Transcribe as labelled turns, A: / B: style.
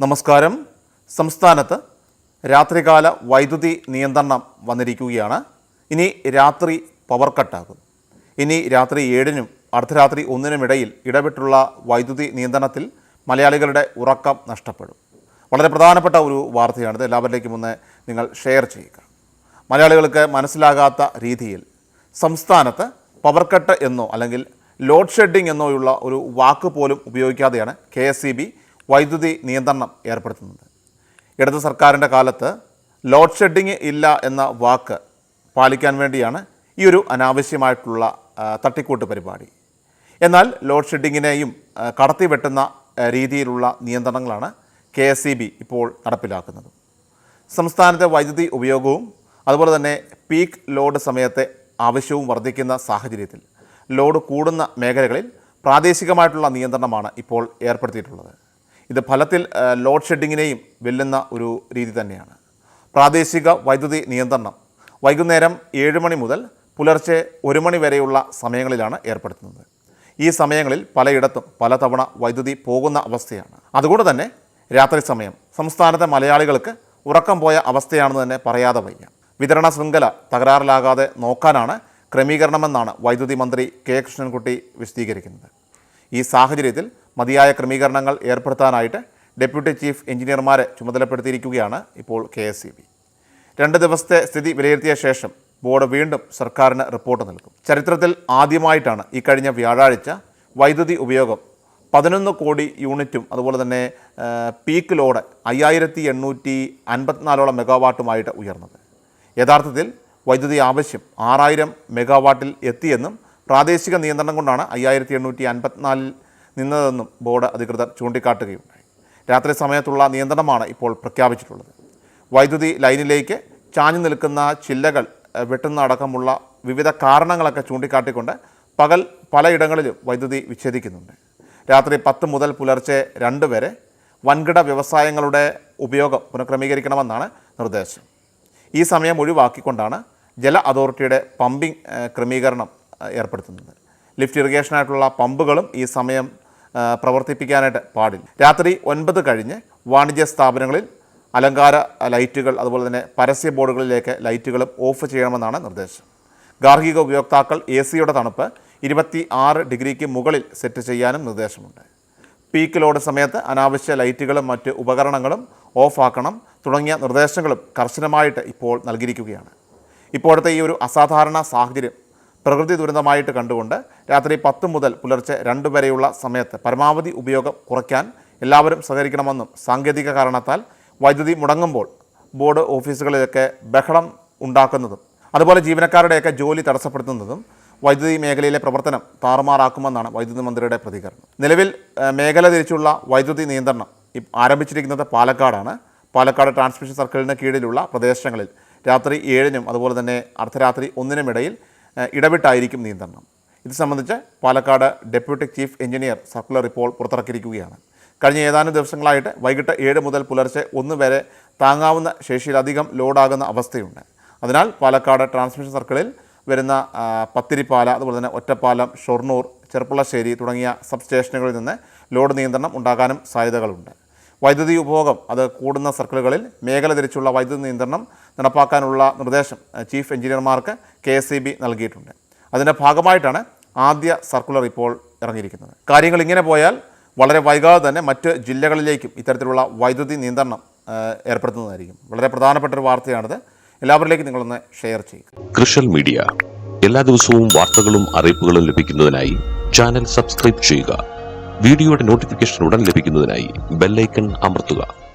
A: നമസ്കാരം. സംസ്ഥാനത്ത് രാത്രികാല വൈദ്യുതി നിയന്ത്രണം വന്നിരിക്കുകയാണ്. ഇനി രാത്രി പവർ കട്ടാകും. ഇനി രാത്രി ഏഴിനും അർദ്ധരാത്രി ഒന്നിനും ഇടയിൽ ഇടപെട്ടുള്ള വൈദ്യുതി നിയന്ത്രണത്തിൽ മലയാളികളുടെ ഉറക്കം നഷ്ടപ്പെടും. വളരെ പ്രധാനപ്പെട്ട ഒരു വാർത്തയാണിത്. എല്ലാവരിലേക്കും ഒന്ന് നിങ്ങൾ ഷെയർ ചെയ്യുക. മലയാളികൾക്ക് മനസ്സിലാകാത്ത രീതിയിൽ സംസ്ഥാനത്ത് പവർ കട്ട് എന്നോ അല്ലെങ്കിൽ ലോഡ് ഷെഡിംഗ് എന്നോയുള്ള ഒരു വാക്ക് പോലും ഉപയോഗിക്കാതെയാണ് കെ എസ് വൈദ്യുതി നിയന്ത്രണം ഏർപ്പെടുത്തുന്നത് ഇടത് സർക്കാരിന്റെ കാലത്ത് ലോഡ് ഷെഡിങ് ഇല്ല എന്ന വാക്ക് പാലിക്കാൻ വേണ്ടിയാണ് ഈ ഒരു അനാവശ്യമായിട്ടുള്ള തട്ടിക്കൂട്ട് പരിപാടി. എന്നാൽ ലോഡ് ഷെഡിങ്ങിനെയും കടത്തിവെട്ടുന്ന രീതിയിലുള്ള നിയന്ത്രണങ്ങളാണ് കെ എസ് ഇപ്പോൾ നടപ്പിലാക്കുന്നത്. സംസ്ഥാനത്തെ വൈദ്യുതി ഉപയോഗവും അതുപോലെ തന്നെ പീക്ക് ലോഡ് സമയത്തെ ആവശ്യവും വർദ്ധിക്കുന്ന സാഹചര്യത്തിൽ ലോഡ് കൂടുന്ന മേഖലകളിൽ പ്രാദേശികമായിട്ടുള്ള നിയന്ത്രണമാണ് ഇപ്പോൾ ഏർപ്പെടുത്തിയിട്ടുള്ളത്. ഇത് ഫലത്തിൽ ലോഡ് ഷെഡിങ്ങിനെയും വെല്ലുന്ന ഒരു രീതി തന്നെയാണ്. പ്രാദേശിക വൈദ്യുതി നിയന്ത്രണം വൈകുന്നേരം ഏഴ് മണി മുതൽ പുലർച്ചെ ഒരു മണി വരെയുള്ള സമയങ്ങളിലാണ് ഏർപ്പെടുത്തുന്നത്. ഈ സമയങ്ങളിൽ പലയിടത്തും പലതവണ വൈദ്യുതി പോകുന്ന അവസ്ഥയാണ്. അതുകൊണ്ട് തന്നെ രാത്രി സമയം സംസ്ഥാനത്തെ മലയാളികൾക്ക് ഉറക്കം പോയ അവസ്ഥയാണെന്ന് തന്നെ പറയാതെ വയ്യ. വിതരണ ശൃംഖല തകരാറിലാകാതെ നോക്കാനാണ് ക്രമീകരണമെന്നാണ് വൈദ്യുതി മന്ത്രി കെ കൃഷ്ണൻകുട്ടി വിശദീകരിക്കുന്നത്. ഈ സാഹചര്യത്തിൽ മതിയായ ക്രമീകരണങ്ങൾ ഏർപ്പെടുത്താനായിട്ട് ഡെപ്യൂട്ടി ചീഫ് എഞ്ചിനീയർമാരെ ചുമതലപ്പെടുത്തിയിരിക്കുകയാണ് ഇപ്പോൾ കെ എസ് രണ്ട് ദിവസത്തെ സ്ഥിതി വിലയിരുത്തിയ ശേഷം ബോർഡ് വീണ്ടും സർക്കാരിന് റിപ്പോർട്ട് നൽകും. ചരിത്രത്തിൽ ആദ്യമായിട്ടാണ് ഈ കഴിഞ്ഞ വ്യാഴാഴ്ച വൈദ്യുതി ഉപയോഗം പതിനൊന്ന് കോടി യൂണിറ്റും അതുപോലെ തന്നെ പീക്ക് ലോഡ് അയ്യായിരത്തി എണ്ണൂറ്റി അൻപത്തിനാലോളം മെഗാവാട്ടുമായിട്ട് ഉയർന്നത്. യഥാർത്ഥത്തിൽ വൈദ്യുതി ആവശ്യം ആറായിരം മെഗാവാട്ടിൽ എത്തിയെന്നും പ്രാദേശിക നിയന്ത്രണം കൊണ്ടാണ് അയ്യായിരത്തി എണ്ണൂറ്റി അൻപത്തിനാലിൽ നിന്നതെന്നും ബോർഡ് അധികൃതർ ചൂണ്ടിക്കാട്ടുകയുണ്ടായി രാത്രി സമയത്തുള്ള നിയന്ത്രണമാണ് ഇപ്പോൾ പ്രഖ്യാപിച്ചിട്ടുള്ളത്. വൈദ്യുതി ലൈനിലേക്ക് ചാഞ്ഞു നിൽക്കുന്ന ചില്ലകൾ വെട്ടുന്നതടക്കമുള്ള വിവിധ കാരണങ്ങളൊക്കെ ചൂണ്ടിക്കാട്ടിക്കൊണ്ട് പകൽ പലയിടങ്ങളിലും വൈദ്യുതി വിച്ഛേദിക്കുന്നുണ്ട്. രാത്രി പത്ത് മുതൽ പുലർച്ചെ രണ്ട് വരെ വൻകിട വ്യവസായങ്ങളുടെ ഉപയോഗം പുനഃക്രമീകരിക്കണമെന്നാണ് നിർദ്ദേശം. ഈ സമയം ഒഴിവാക്കിക്കൊണ്ടാണ് ജല അതോറിറ്റിയുടെ പമ്പിംഗ് ക്രമീകരണം ഏർപ്പെടുത്തുന്നത്. ലിഫ്റ്റ് ഇറിഗേഷനായിട്ടുള്ള പമ്പുകളും ഈ സമയം പ്രവർത്തിപ്പിക്കാനായിട്ട് പാടില്ല. രാത്രി ഒൻപത് കഴിഞ്ഞ് വാണിജ്യ സ്ഥാപനങ്ങളിൽ അലങ്കാര ലൈറ്റുകൾ അതുപോലെ തന്നെ പരസ്യ ബോർഡുകളിലേക്ക് ലൈറ്റുകളും ഓഫ് ചെയ്യണമെന്നാണ് നിർദ്ദേശം. ഗാർഹിക ഉപയോക്താക്കൾ എ സിയുടെ തണുപ്പ് ഇരുപത്തി ആറ് ഡിഗ്രിക്ക് മുകളിൽ സെറ്റ് ചെയ്യാനും നിർദ്ദേശമുണ്ട്. പീക്ക് ലോഡ് സമയത്ത് അനാവശ്യ ലൈറ്റുകളും മറ്റ് ഉപകരണങ്ങളും ഓഫാക്കണം തുടങ്ങിയ നിർദ്ദേശങ്ങളും കർശനമായിട്ട് ഇപ്പോൾ നൽകിയിരിക്കുകയാണ്. ഇപ്പോഴത്തെ ഈ ഒരു അസാധാരണ സാഹചര്യം പ്രകൃതി ദുരന്തമായിട്ട് കണ്ടുകൊണ്ട് രാത്രി പത്ത് മുതൽ പുലർച്ചെ രണ്ട് വരെയുള്ള സമയത്ത് പരമാവധി ഉപയോഗം കുറയ്ക്കാൻ എല്ലാവരും സഹകരിക്കണമെന്നും സാങ്കേതിക കാരണത്താൽ വൈദ്യുതി മുടങ്ങുമ്പോൾ ബോർഡ് ഓഫീസുകളിലൊക്കെ ബഹളം ഉണ്ടാക്കുന്നതും അതുപോലെ ജീവനക്കാരുടെയൊക്കെ ജോലി തടസ്സപ്പെടുത്തുന്നതും വൈദ്യുതി മേഖലയിലെ പ്രവർത്തനം താറുമാറാക്കുമെന്നാണ് വൈദ്യുതി മന്ത്രിയുടെ പ്രതികരണം. നിലവിൽ മേഖല തിരിച്ചുള്ള വൈദ്യുതി നിയന്ത്രണം ആരംഭിച്ചിരിക്കുന്നത് പാലക്കാടാണ്. പാലക്കാട് ട്രാൻസ്മിഷൻ സർക്കിളിന് കീഴിലുള്ള പ്രദേശങ്ങളിൽ രാത്രി ഏഴിനും അതുപോലെ തന്നെ അർദ്ധരാത്രി ഒന്നിനുമിടയിൽ ഇടവിട്ടായിരിക്കും നിയന്ത്രണം. ഇത് സംബന്ധിച്ച് Palakkad deputy chief engineer circular ഇപ്പോൾ പുറത്തിറക്കിയിരിക്കുകയാണ്. കഴിഞ്ഞ ഏതാനും ദിവസങ്ങളായിട്ട് വൈകിട്ട് ഏഴ് മുതൽ പുലർച്ചെ ഒന്ന് വരെ താങ്ങാവുന്ന ശേഷിയിലധികം ലോഡാകുന്ന അവസ്ഥയുണ്ട്. അതിനാൽ പാലക്കാട് ട്രാൻസ്മിഷൻ സർക്കിളിൽ വരുന്ന പത്തിരിപ്പാല അതുപോലെ തന്നെ ഒറ്റപ്പാലം ഷൊർണൂർ ചെറുപ്പുളശ്ശേരി തുടങ്ങിയ സബ് സ്റ്റേഷനുകളിൽ നിന്ന് ലോഡ് നിയന്ത്രണം ഉണ്ടാകാനും സാധ്യതകളുണ്ട്. വൈദ്യുതി ഉപഭോഗം അത് കൂടുന്ന സർക്കിളുകളിൽ മേഖല തിരിച്ചുള്ള വൈദ്യുതി നിയന്ത്രണം നടപ്പാക്കാനുള്ള നിർദ്ദേശം ചീഫ് എഞ്ചിനീയർമാർക്ക് കെ എസ് നൽകിയിട്ടുണ്ട്. അതിന്റെ ഭാഗമായിട്ടാണ് ആദ്യ സർക്കുലർ ഇപ്പോൾ ഇറങ്ങിയിരിക്കുന്നത്. കാര്യങ്ങൾ ഇങ്ങനെ പോയാൽ വളരെ വൈകാതെ തന്നെ മറ്റ് ജില്ലകളിലേക്കും ഇത്തരത്തിലുള്ള വൈദ്യുതി നിയന്ത്രണം ഏർപ്പെടുത്തുന്നതായിരിക്കും. വളരെ പ്രധാനപ്പെട്ട ഒരു വാർത്തയാണിത്. എല്ലാവരിലേക്കും നിങ്ങളൊന്ന് ഷെയർ ചെയ്യുക.
B: Social media. എല്ലാ ദിവസവും വാർത്തകളും അറിയിപ്പുകളും ലഭിക്കുന്നതിനായി ചാനൽ സബ്സ്ക്രൈബ് ചെയ്യുക. വീഡിയോയുടെ നോട്ടിഫിക്കേഷൻ ഉടൻ ലഭിക്കുന്നതിനായി ബെല്ലൈക്കൺ അമർത്തുക.